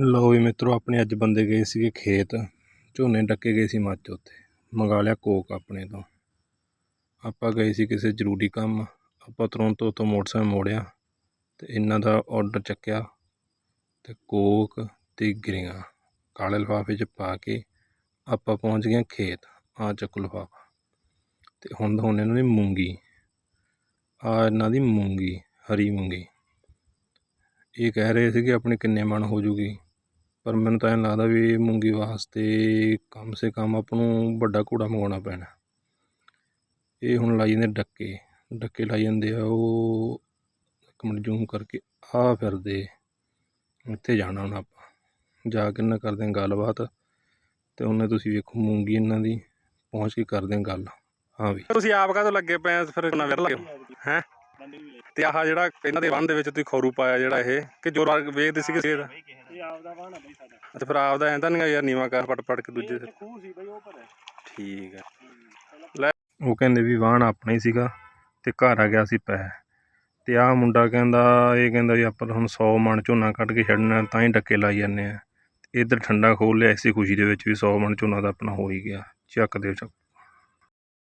ਲਓ ਵੀ ਮਿੱਤਰੋ, ਆਪਣੇ ਅੱਜ ਬੰਦੇ ਗਏ ਸੀਗੇ ਖੇਤ। ਝੋਨੇ ਡੱਕੇ ਗਏ ਸੀ ਮੱਝ ਉੱਥੇ ਮੰਗਾ ਲਿਆ ਕੋਕ ਆਪਣੇ ਤੋਂ। ਆਪਾਂ ਗਏ ਸੀ ਕਿਸੇ ਜ਼ਰੂਰੀ ਕੰਮ। ਆਪਾਂ ਤੁਰੰਤ ਉੱਥੋਂ ਮੋਟਰਸਾਈਕਲ ਮੋੜਿਆ ਤੇ ਇਹਨਾਂ ਦਾ ਆਰਡਰ ਚੱਕਿਆ ਤੇ ਕੋਕ ਤੇ ਗਰੀਆਂ ਕਾਲੇ ਲਿਫਾਫੇ 'ਚ ਪਾ ਕੇ ਆਪਾਂ ਪਹੁੰਚ ਗਏ ਖੇਤ। ਆ ਚੱਕੋ ਲਿਫਾਫਾ। ਤੇ ਹੁਣ ਦਿਖਾਉਂਦੇ ਇਹਨਾਂ ਨੇ ਮੂੰਗੀ। ਆ ਇਹਨਾਂ ਦੀ ਮੂੰਗੀ, ਹਰੀ ਮੂੰਗੀ। ਇਹ ਕਹਿ ਰਹੇ ਸੀ ਕਿ ਆਪਣੀ ਕਿੰਨੇ ਮਣ ਹੋ ਜੂਗੀ। ਪਰ ਮੈਨੂੰ ਤਾਂ ਐਂ ਲੱਗਦਾ ਵੀ ਇਹ ਮੂੰਗੀ ਵਾਸਤੇ ਕਮ ਸੇ ਕਮ ਆਪ ਨੂੰ ਵੱਡਾ ਘੋੜਾ ਮੰਗਵਾਉਣਾ ਪੈਣਾ। ਇਹ ਹੁਣ ਲਾਈ ਜਾਂਦੇ ਡੱਕੇ। ਡੱਕੇ ਲਾਈ ਜਾਂਦੇ ਆ, ਉਹ ਇੱਕ ਮਿੰਟ ਜ਼ੂਮ ਕਰਕੇ ਆ ਫਿਰਦੇ। ਇੱਥੇ ਜਾਣਾ ਹੁਣ ਆਪਾਂ। ਜਾ ਕੇ ਇਹਨਾਂ ਕਰਦੇ ਹਾਂ ਗੱਲਬਾਤ ਤੇ ਉਹਨੇ ਤੁਸੀਂ ਵੇਖੋ ਮੂੰਗੀ ਇਹਨਾਂ ਦੀ, ਪਹੁੰਚ ਕੇ ਕਰਦੇ ਹਾਂ ਗੱਲ। ਹਾਂ ਵੀ। ਤੁਸੀਂ ਆਪ ਕਾਹਤੋਂ ਲੱਗੇ ਪਏ ਆ ਫਿਰ ਨਾ ਵਿਰ ਲੱਗੇ ਹੈ? ਤੇ ਆਹ ਜਿਹੜਾ ਇਹਨਾਂ ਦੇ ਵੰਨ ਦੇ ਵਿੱਚ ਤੁਸੀਂ ਖੌਰੂ ਪਾਇਆ ਜਿਹੜਾ ਇਹ, ਕਿ ਜੋਰਾ ਵੇਚਦੇ ਸੀਗੇ ਸੇਧ ਇਹ ਆਪਦਾ ਵਾਹਣਾ ਬਈ ਸਾਡਾ। ਅੱਛਾ ਫਿਰ ਆਪਦਾ ਐਂ ਤਾਂ ਨਹੀਂ ਯਾਰ ਨੀਵਾ ਕਰ ਪਟ ਪਟ ਕੇ ਦੂਜੇ ਸਿਰ ਖੂਹ ਸੀ ਬਈ ਉਹ ਪਰ ਠੀਕ ਹੈ ਉਹ ਕਹਿੰਦੇ ਵੀ ਵਾਹਣ ਆਪਣਾ ਹੀ ਸੀਗਾ ਤੇ ਘਰ ਆ ਗਿਆ ਸੀ ਪੈ ਤੇ ਆਹ ਮੁੰਡਾ ਕਹਿੰਦਾ ਇਹ ਕਹਿੰਦਾ ਵੀ ਆਪਾਂ ਤਾਂ ਹੁਣ 100 ਮਣ ਝੋਨਾ ਕੱਢ ਕੇ ਛੱਡਣਾ ਤਾਂ ਹੀ ਡੱਕੇ ਲਾਈ ਜਾਂਦੇ ਆ। ਇੱਧਰ ਠੰਡਾ ਖੋਲ ਲਿਆ ਇਸੇ ਖੁਸ਼ੀ ਦੇ ਵਿੱਚ ਵੀ 100 ਮਣ ਝੋਨਾ ਦਾ ਆਪਣਾ ਹੋ ਹੀ ਗਿਆ। ਚੱਕ ਦੇ ਚੱਕ।